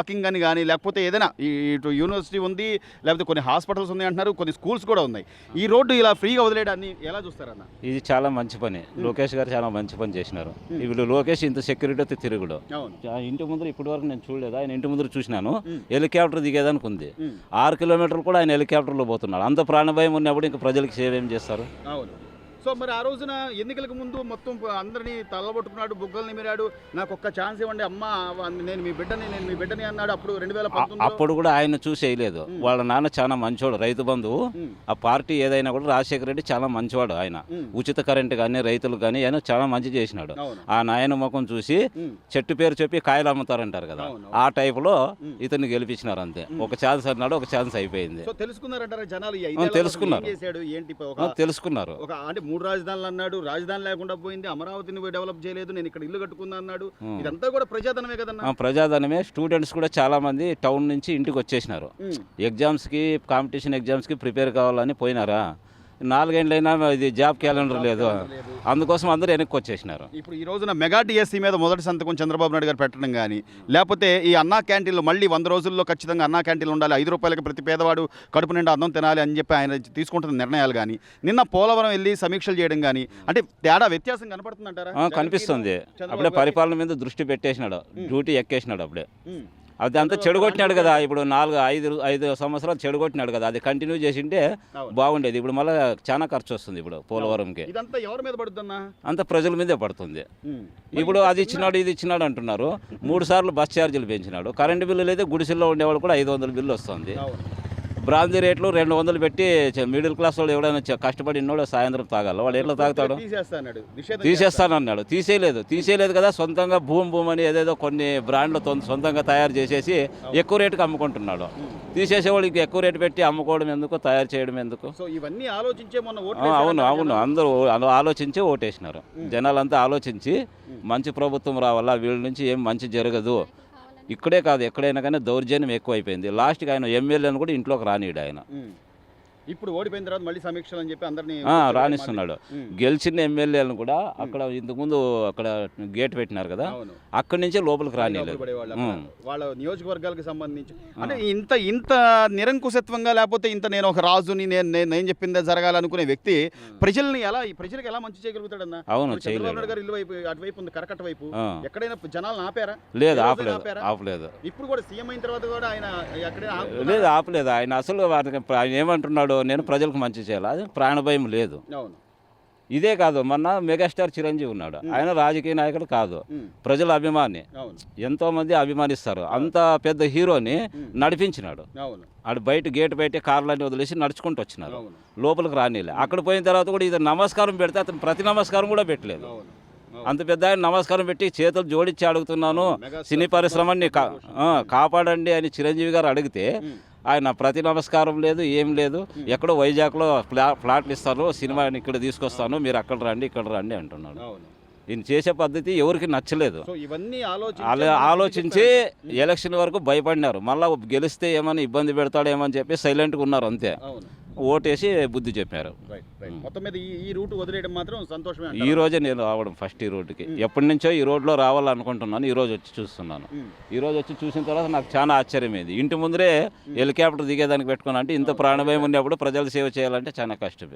Walking అని కానీ లేకపోతే ఏదైనా ఇటు యూనివర్సిటీ ఉంది లేకపోతే కొన్ని హాస్పిటల్స్ ఉన్నాయి అంటున్నారు కొన్ని స్కూల్స్ కూడా ఉన్నాయి. ఈ రోడ్డు ఇలా ఫ్రీగా వదిలేయడాన్ని ఎలా చూస్తారన్న ఇది చాలా మంచి పని. లోకేష్ గారు చాలా మంచి పని చేసినారు. ఇప్పుడు లోకేష్ ఇంత సెక్యూరిటీతో తిరుగుడు. అవును. ఆ ఇంటి ముందర ఇప్పటి వరకు నేను చూడలేదు. ఆయన ఇంటి ముందర చూసినాను. హెలికాప్టర్ దిగేదానికి ఉంది. ఆరు కిలోమీటర్లు కూడా ఆయన హెలికాప్టర్లో పోతున్నాడు. అంత ప్రాణభయం ఉన్నప్పుడు ఇంకా ప్రజలకు సేవ ఏం చేస్తారు? అవును. సో మరి ఆ రోజున ఎన్నికలకు ముందు మొత్తం అందరినీ తల్లబట్టుకున్నాడు బుగ్గల్ని మీరాడు నాకు ఒక్క ఛాన్స్ ఇవ్వండి అమ్మా నేను మీ బిడ్డని నేను మీ బిడ్డని అన్నాడు. అప్పుడు రెండు వేల అప్పుడు కూడా ఆయన చూసి వేయలేదు. వాళ్ళ నాన్న చాలా మంచోడు రైతు బంధువు ఆ పార్టీ ఏదైనా కూడా రాజశేఖర రెడ్డి చాలా మంచివాడు ఆయన. ఉచిత కరెంట్ కానీ రైతులు కానీ ఆయన చాలా మంచి చేసినాడు. ఆ నాయన ముఖం చూసి చెట్టు పేరు చెప్పి కాయలు అమ్ముతారంటారు కదా. ఆ టైపులో. ఇతన్ని గెలిపించినారు అంతే. ఒక ఛాన్స్ అన్నాడు ఒక ఛాన్స్ అయిపోయింది. తెలుసుకున్నారు. తెలుసుకున్నారు. మూడు రాజధానులు అన్నాడు రాజధాని లేకుండా పోయింది అమరావతిని డెవలప్ చేయలేదు నేను ఇక్కడ ఇల్లు కట్టుకున్నా అన్నాడు. ఇదంతా కూడా ప్రజాధనమే కదన్నా? ప్రజాధనమే. స్టూడెంట్స్ కూడా చాలా మంది టౌన్ నుంచి ఇంటికి వచ్చేసినారు. ఉమ్, ఎగ్జామ్స్కి కాంపిటీషన్ ఎగ్జామ్స్కి ప్రిపేర్ కావాలని పోయినారా? నాలుగేండ్లైనా ఇది జాబ్ క్యాలెండర్ లేదు. అందుకోసం అందరూ వెనక్కి వచ్చేసినారు ఇప్పుడు ఈ రోజున మెగా డిఎస్సీ మీద మొదటి సంతకం చంద్రబాబు నాయుడు గారు పెట్టడం కానీ లేకపోతే ఈ అన్నా క్యాంటీన్లు మళ్ళీ వంద రోజుల్లో ఖచ్చితంగా అన్నా క్యాంటీన్లు ఉండాలి ఐదు రూపాయలకి ప్రతి పేదవాడు కడుపు నిండా అన్నం తినాలి అని చెప్పి ఆయన తీసుకుంటున్న నిర్ణయాలు కానీ నిన్న పోలవరం వెళ్ళి సమీక్షలు చేయడం కానీ అంటే తేడా వ్యత్యాసం కనపడుతుందంటారా? కనిపిస్తుంది. అప్పుడే పరిపాలన మీద దృష్టి పెట్టేసినాడు. డ్యూటీ ఎక్కేసినాడు అప్పుడే. అది అంతా చెడగొట్టినాడు కదా. ఇప్పుడు నాలుగు ఐదు ఐదు సంవత్సరాలు చెడగొట్టినాడు కదా. అది కంటిన్యూ చేసింటే అవును. బాగుండేది. ఇప్పుడు మళ్ళీ చాలా ఖర్చు వస్తుంది ఇప్పుడు పోలవరంకి. ఇదంతా ఎవరి మీద పడుతుందన్నా? అంత ప్రజల మీదే పడుతుంది. ఇప్పుడు అది ఇచ్చినాడు ఇది ఇచ్చినాడు అంటున్నారు. మూడు సార్లు బస్ ఛార్జీలు పెంచినాడు. కరెంటు బిల్లులు అయితే గుడిసెల్లో ఉండేవాళ్ళు కూడా ఐదు వందల బిల్లు వస్తుంది. బ్రాందీ రేట్లు రెండు వందలు పెట్టి మిడిల్ క్లాస్ వాళ్ళు ఎవడైనా కష్టపడి ఉన్నోడు సాయంత్రం తాగాలి. వాడు ఎట్లా తాగుతాడు? తీసేస్తానన్నాడు. తీసేయలేదు. తీసేయలేదు కదా సొంతంగా భూమి భూమి అని ఏదేదో కొన్ని బ్రాండ్లు సొంతంగా తయారు చేసేసి ఎక్కువ రేటుకి అమ్ముకుంటున్నాడు. తీసేసేవాళ్ళు ఇంక ఎక్కువ రేటు పెట్టి అమ్ముకోవడం ఎందుకు? తయారు చేయడం ఎందుకు? ఇవన్నీ ఆలోచించే అవును అవును. అందరూ ఆలోచించి ఓటేసినారు. జనాలంతా ఆలోచించి మంచి ప్రభుత్వం రావాలా? వీళ్ళ నుంచి ఏం మంచి జరగదు. ఇక్కడే కాదు ఎక్కడైనా కానీ దౌర్జన్యం ఎక్కువైపోయింది. లాస్ట్కి ఆయన ఎమ్మెల్యేను కూడా ఇంట్లోకి రానిడు ఆయన. ఇప్పుడు ఓడిపోయిన తర్వాత మళ్ళీ సమీక్షలు అని చెప్పి అందరినీ రాణిస్తున్నాడు. గెలిచిన ఎమ్మెల్యేలను కూడా అక్కడ ఇంతకుముందు అక్కడ గేట్ పెట్టినారు కదా అక్కడి నుంచే లోపలికి రానిలేదు. వాళ్ళ నియోజకవర్గాలకు సంబంధించి అంటే ఇంత ఇంత నిరంకుశత్వంగా లేకపోతే ఇంత నేను ఒక రాజుని నేను నేను చెప్పిందే జరగాలనుకునే వ్యక్తి ప్రజల్ని ఎలా ఈ ప్రజలకు ఎలా మంచి చేయగలుగుతాడన్నా? అవును చంద్రబాబు గారు ఇల్లు వైపు అటువైపు ఉంది కరకట్ట వైపు. ఎక్కడైనా జనాలను ఆపారా? లేదు ఆపలేదు? ఆపలేదు. ఇప్పుడు కూడా సీఎం అయిన తర్వాత కూడా ఆయన ఎక్కడైనా? లేదు ఆపలేదు. ఆయన అసలు ఆయన ఏమంటున్నాడు నేను ప్రజలకు మంచి చేయాలి? అది ప్రాణభయం లేదు. ఇదే కాదు మొన్న మెగాస్టార్ చిరంజీవి ఉన్నాడు. ఆయన రాజకీయ నాయకుడు కాదు. ప్రజల అభిమాని. ఎంతో మంది అభిమానిస్తారు. అంత పెద్ద హీరోని నడిపించినాడు. ఆడు బయట గేట్ బయట కార్లన్నీ వదిలేసి నడుచుకుంటూ వచ్చినారు. లోపలికి రానిలే. అక్కడ పోయిన తర్వాత కూడా ఇది నమస్కారం పెడితే అతను ప్రతి నమస్కారం కూడా పెట్టలేదు. అంత పెద్ద ఆయన నమస్కారం పెట్టి చేతులు జోడించి అడుగుతున్నాను సినీ పరిశ్రమని కాపాడండి అని చిరంజీవి గారు అడిగితే. ఆయన ప్రతి నమస్కారం లేదు ఏం లేదు. ఎక్కడో వైజాగ్లో ఫ్లా ఫ్లాట్లు ఇస్తాను సినిమాని ఇక్కడ తీసుకొస్తాను మీరు అక్కడ రండి ఇక్కడ రండి అంటున్నాడు. ఈయన చేసే పద్ధతి ఎవరికి నచ్చలేదు. ఇవన్నీ ఆలోచించి ఎలక్షన్ వరకు భయపడినారు. మళ్ళీ గెలిస్తే ఏమని ఇబ్బంది పెడతాడేమని చెప్పి సైలెంట్గా ఉన్నారు అంతే. ఓటేసి బుద్ధి చెప్పారు. మొత్తం మీద ఈ రూట్ వదిలేయడం మాత్రం సంతోషమే ఈ? రోజే నేను రావడం ఫస్ట్ ఈ రోడ్డుకి ఎప్పటి నుంచో ఈ రోడ్లో రావాలనుకుంటున్నాను ఈ రోజు వచ్చి చూస్తున్నాను. ఉమ్. ఈ రోజు వచ్చి చూసిన తర్వాత నాకు చాలా ఆశ్చర్యమైంది. ఇంటి ముందరే హెలికాప్టర్ దిగేదానికి పెట్టుకున్నా అంటే ఇంత ప్రాణభయం ఉన్నప్పుడు ప్రజలు సేవ చేయాలంటే చాలా కష్టమే.